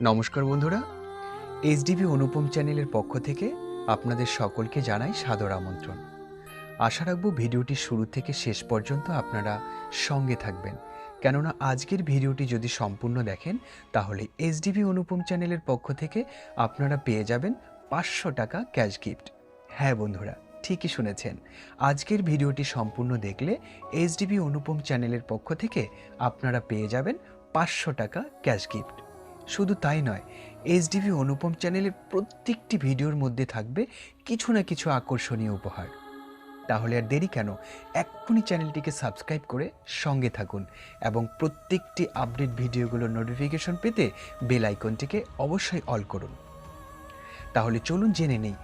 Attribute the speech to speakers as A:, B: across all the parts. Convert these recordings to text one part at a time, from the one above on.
A: নমস্কার বন্ধুরা। এইচডিবি অনুপম চ্যানেলের পক্ষ থেকে আপনাদের সকলকে জানাই সাদর আমন্ত্রণ। আশা রাখব ভিডিওটি শুরু থেকে শেষ পর্যন্ত আপনারা সঙ্গে থাকবেন। কেননা আজকের ভিডিওটি যদি সম্পূর্ণ দেখেন, তাহলে এইচডিবি অনুপম চ্যানেলের পক্ষ থেকে আপনারা পেয়ে যাবেন পাঁচশো টাকা ক্যাশ গিফট। হ্যাঁ বন্ধুরা, ঠিকই শুনেছেন। আজকের ভিডিওটি সম্পূর্ণ দেখলে এইচডিবি অনুপম চ্যানেলের পক্ষ থেকে আপনারা পেয়ে যাবেন পাঁচশো টাকা ক্যাশ গিফট। শুধু তাই নয় এইচডিবি অনুপম চ্যানেলের প্রত্যেকটি ভিডিওর মধ্যে থাকবে কিছু না কিছু আকর্ষণীয় উপহার। তাহলে আর দেরি কেন? এক্ষুনি চ্যানেলটিকে সাবস্ক্রাইব করে সঙ্গে থাকুন এবং প্রত্যেকটি আপডেট ভিডিওগুলোর নোটিফিকেশন পেতে বেল আইকনটিকে অবশ্যই অল করুন। তাহলে চলুন জেনে নেই,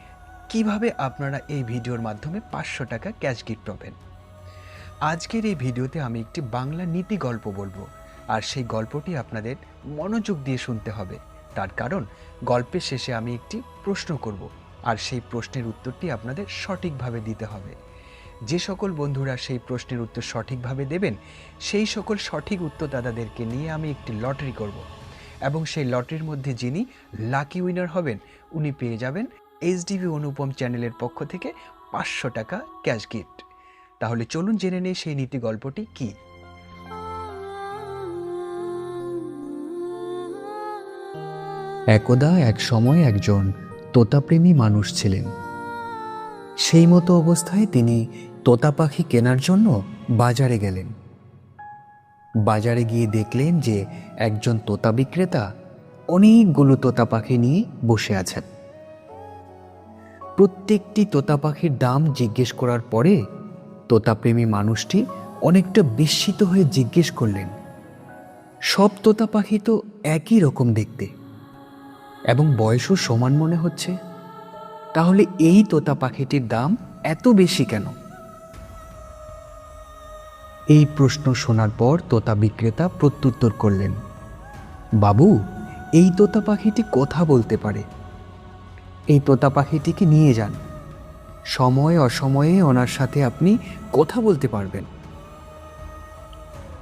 A: কীভাবে আপনারা এই ভিডিওর মাধ্যমে পাঁচশো টাকা ক্যাশ গিফট পাবেন। আজকের এই ভিডিওতে আমি একটি বাংলা নীতি গল্প বলব। আর সেই গল্পটি আপনাদের মনোযোগ দিয়ে শুনতে হবে। তার কারণ, গল্পের শেষে আমি একটি প্রশ্ন করব, আর সেই প্রশ্নের উত্তরটি আপনাদের সঠিকভাবে দিতে হবে। যে সকল বন্ধুরা সেই প্রশ্নের উত্তর সঠিকভাবে দেবেন, সেই সকল সঠিক উত্তরদাতাদেরকে নিয়ে আমি একটি লটারি করব। এবং সেই লটারির মধ্যে যিনি লাকি উইনার হবেন, উনি পেয়ে যাবেন এইচডিবি অনুপম চ্যানেলের পক্ষ থেকে পাঁচশো টাকা ক্যাশ গিফট। তাহলে চলুন জেনে নেই সেই নীতি গল্পটি কী। একদা, এক সময় একজন তোতাপ্রেমী মানুষ ছিলেন। সেই মতো অবস্থায় তিনি তোতা পাখি কেনার জন্য বাজারে গেলেন। বাজারে গিয়ে দেখলেন যে একজন তোতা বিক্রেতা অনেকগুলো তোতা পাখি নিয়ে বসে আছেন। প্রত্যেকটি তোতা পাখির দাম জিজ্ঞেস করার পরে তোতাপ্রেমী মানুষটি অনেকটা বিস্মিত হয়ে জিজ্ঞেস করলেন, সব তোতা পাখি তো একই রকম দেখতে। এবং বয়সও সমান মনে হচ্ছে? তাহলে এই তোতা পাখিটির দাম এত বেশি কেন? এই প্রশ্ন শোনার পর তোতা বিক্রেতা প্রত্যুত্তর করলেন, বাবু, এই তোতা পাখিটি কথা বলতে পারে। এই তোতা পাখিটিকে নিয়ে যান। সময় অসময়ে ওনার সাথে আপনি কথা বলতে পারবেন।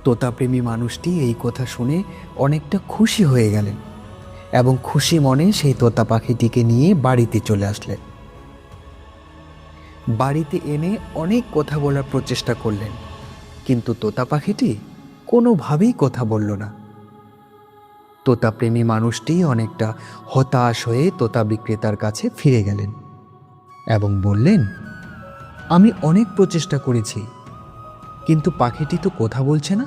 A: তোতাপ্রেমী মানুষটি এই কথা শুনে অনেকটা খুশি হয়ে গেলেন। এবং খুশি মনে সেই তোতা পাখিটিকে নিয়ে বাড়িতে চলে আসলেন বাড়িতে এনে অনেক কথা বলার প্রচেষ্টা করলেন, কিন্তু তোতা পাখিটি কোনোভাবেই কথা বলল না। তোতাপ্রেমী মানুষটি অনেকটা হতাশ হয়ে তোতা বিক্রেতার কাছে ফিরে গেলেন এবং বললেন, আমি অনেক প্রচেষ্টা করেছি, কিন্তু পাখিটি তো কথা বলছে না?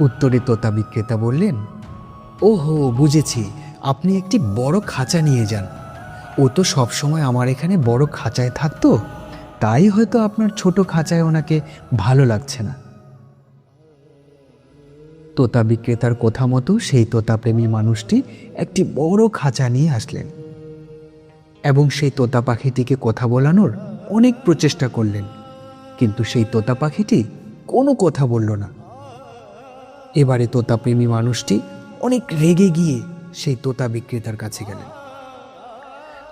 A: উত্তরে তোতা বিক্রেতা বললেন ওহো, বুঝেছি। আপনি একটি বড় খাঁচা নিয়ে যান। ও তো সবসময় আমার এখানে বড় খাঁচায় থাকতো। তাই হয়তো আপনার ছোট খাঁচায় ওনাকে ভালো লাগছে না। তোতা বিক্রেতার কথা মতো সেই তোতাপ্রেমী মানুষটি একটি বড় খাঁচা নিয়ে আসলেন। এবং সেই তোতা পাখিটিকে কথা বলানোর অনেক প্রচেষ্টা করলেন। কিন্তু সেই তোতা পাখিটি কোনো কথা বলল না। এবারে তোতাপ্রেমী মানুষটি অনেক রেগে গিয়ে সেই তোতা বিক্রেতার কাছে গেলেন।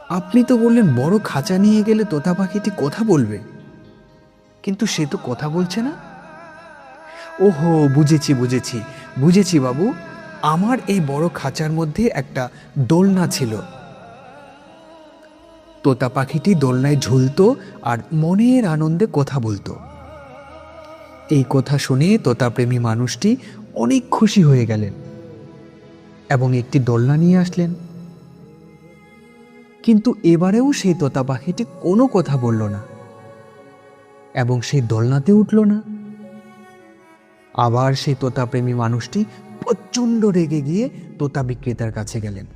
A: আপনি তো বললেন, বড় খাঁচা নিয়ে গেলে তোতা পাখিটি কথা বলবে। কিন্তু সে তো কথা বলছে না। ওহো, বুঝেছি বুঝেছি বুঝেছি বাবু, আমার এই বড় খাঁচার মধ্যে একটা দোলনা ছিল। তোতা পাখিটি দোলনায় ঝুলতো আর মনের আনন্দে কথা বলতো। এই কথা শুনে তোতাপ্রেমী মানুষটি অনেক খুশি হয়ে গেলেন। এবং একটি দোলনা নিয়ে আসলেন। কিন্তু এবারেও সেই তোতা পাখিটি কোনো কথা বলল না এবং সেই দোলনাতে উঠল না। আবার সেই তোতাপ্রেমী মানুষটি প্রচণ্ড রেগে গিয়ে তোতা বিক্রেতার কাছে গেলেন।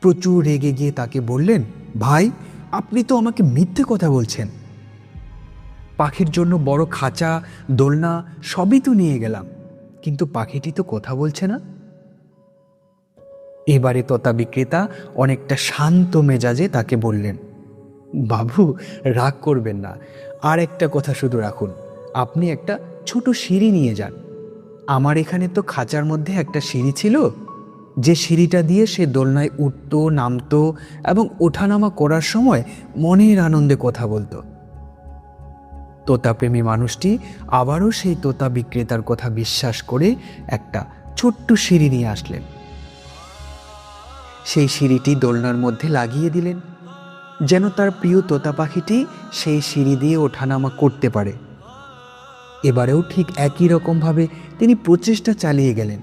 A: প্রচুর রেগে গিয়ে তাকে বললেন, ভাই, আপনি তো আমাকে মিথ্যে কথা বলছেন। পাখির জন্য বড় খাঁচা, দোলনা সবই তো নিয়ে গেলাম। কিন্তু পাখিটি তো কথা বলছে না। এবারে তোতা বিক্রেতা অনেকটা শান্ত মেজাজে তাকে বললেন, বাবু, রাগ করবেন না। আর একটা কথা শুধু রাখুন। আপনি একটা ছোট সিঁড়ি নিয়ে যান। আমার এখানে তো খাঁচার মধ্যে একটা সিঁড়ি ছিল। যে সিঁড়িটা দিয়ে সে দোলনায় উঠতো, নামতো এবং ওঠানামা করার সময় মনের আনন্দে কথা বলতো। তোতাপ্রেমী মানুষটি আবারও সেই তোতা বিক্রেতার কথা বিশ্বাস করে একটা ছোট্ট সিঁড়ি নিয়ে আসলেন। সেই সিঁড়িটি দোলনার মধ্যে লাগিয়ে দিলেন। যেন তার প্রিয় তোতা পাখিটি সেই সিঁড়ি দিয়ে ওঠানামা করতে পারে। এবারেও ঠিক একই রকমভাবে তিনি প্রচেষ্টা চালিয়ে গেলেন।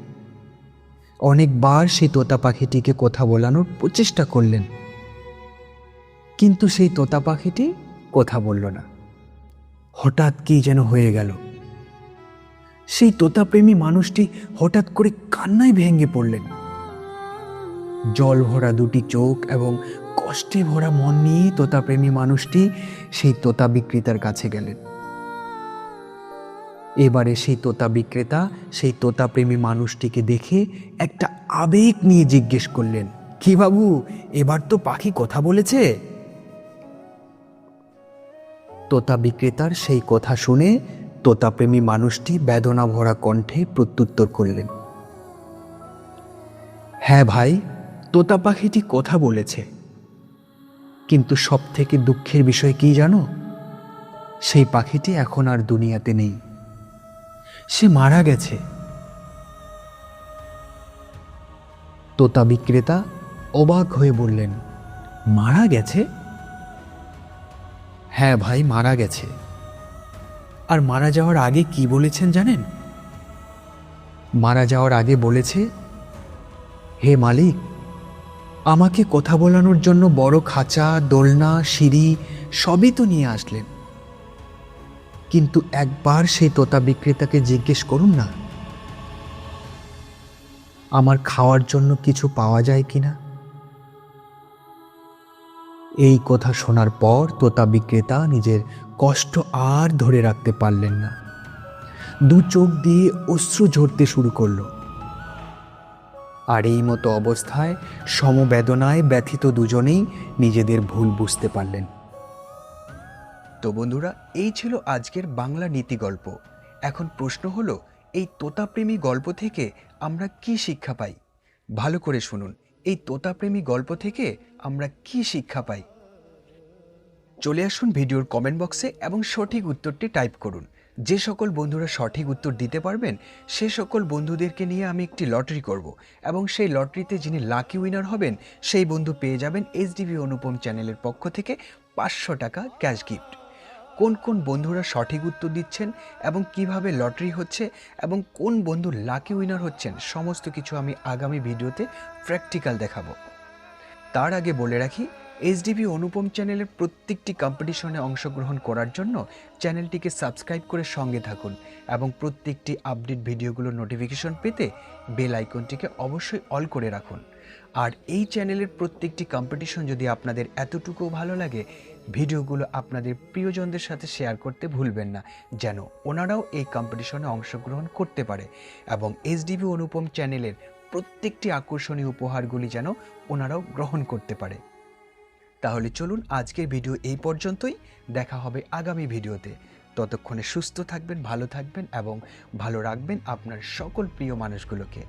A: অনেকবার সেই তোতা পাখিটিকে কথা বলানোর প্রচেষ্টা করলেন। কিন্তু সেই তোতা পাখিটি কথা বলল না। হঠাৎ কি যেন হয়ে গেল। সেই তোতাপ্রেমী মানুষটি হঠাৎ করে কান্নায় ভেঙে পড়লেন। জল ভরা দুটি চোখ এবং কষ্টে ভরা মন নিয়ে তোতাপ্রেমী মানুষটি সেই তোতা বিক্রেতার কাছে গেলেন। এবারে সেই তোতা বিক্রেতা সেই তোতাপ্রেমী মানুষটিকে দেখে একটা আবেগ নিয়ে জিজ্ঞেস করলেন, কি বাবু, এবার তো পাখি কথা বলেছে? তোতা বিক্রেতার সেই কথা শুনে তোতাপ্রেমী মানুষটি বেদনা ভরা কণ্ঠে প্রত্যুত্তর করলেন হ্যাঁ ভাই তোতা পাখিটি কথা বলেছে। কিন্তু সব থেকে দুঃখের বিষয় কি জানো? সেই পাখিটি এখন আর দুনিয়াতে নেই। সে মারা গেছে। তোতা বিক্রেতা অবাক হয়ে বললেন, মারা গেছে? হ্যাঁ ভাই, মারা গেছে। আর মারা যাওয়ার আগে কি বলেছেন জানেন? মারা যাওয়ার আগে বলেছে, হে মালিক আমাকে কথা বলানোর জন্য বড় খাঁচা, দোলনা, সিঁড়ি সবই তো নিয়ে আসলেন। কিন্তু একবার সেই তোতা বিক্রেতাকে জিজ্ঞেস করুন না, আমার খাওয়ার জন্য কিছু পাওয়া যায় কিনা? এই কথা শোনার পর তোতা বিক্রেতা নিজের কষ্ট আর ধরে রাখতে পারলেন না। দু চোখ দিয়ে অশ্রু ঝরতে শুরু করল। আর এই মতো অবস্থায় সমবেদনায় ব্যথিত দুজনেই নিজেদের ভুল বুঝতে পারলেন। তো বন্ধুরা, এই ছিল আজকের বাংলা নীতি গল্প। এখন প্রশ্ন হলো, এই তোতাপ্রেমী গল্প থেকে আমরা কি শিক্ষা পাই? ভালো করে শুনুন, এই তোতাপ্রেমী গল্প থেকে আমরা কি শিক্ষা পাই? চলে আসুন ভিডিওর কমেন্ট বক্সে এবং সঠিক উত্তরটি টাইপ করুন। যে সকল বন্ধুরা সঠিক উত্তর দিতে পারবেন, সে সকল বন্ধুদেরকে নিয়ে আমি একটি লটারি করব এবং সেই লটারিতে যিনি লাকি উইনার হবেন, সেই বন্ধু পেয়ে যাবেন এইচডিবি অনুপম চ্যানেলের পক্ষ থেকে পাঁচশো টাকা ক্যাশ গিফট। কোন কোন বন্ধুরা সঠিক উত্তর দিচ্ছেন এবং কীভাবে লটারি হচ্ছে এবং কোন বন্ধু লাকি উইনার হচ্ছেন, সমস্ত কিছু আমি আগামী ভিডিওতে প্র্যাকটিক্যাল দেখাবো। তার আগে বলে রাখি এইচডিবি অনুপম চ্যানেলের প্রত্যেকটি কম্পিটিশনে অংশগ্রহণ করার জন্য চ্যানেলটিকে সাবস্ক্রাইব করে সঙ্গে থাকুন এবং প্রত্যেকটি আপডেট ভিডিওগুলোর নোটিফিকেশন পেতে বেল আইকনটিকে অবশ্যই অল করে রাখুন। আর এই চ্যানেলের প্রত্যেকটি কম্পিটিশন যদি আপনাদের এতটুকু ভালো লাগে, ভিডিওগুলো আপনাদের প্রিয়জনদের সাথে শেয়ার করতে ভুলবেন না, যেন ওনারাও এই কম্পিটিশনে অংশগ্রহণ করতে পারে এবং এইচডিবি অনুপম চ্যানেলের প্রত্যেকটি আকর্ষণীয় উপহারগুলি যেন ওনারাও গ্রহণ করতে পারে। তাহলে চলুন আজকের ভিডিও এই পর্যন্তই। দেখা হবে আগামী ভিডিওতে। ততক্ষণে সুস্থ থাকবেন, ভালো থাকবেন এবং ভালো রাখবেন আপনার সকল প্রিয় মানুষগুলোকে।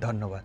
A: ধন্যবাদ।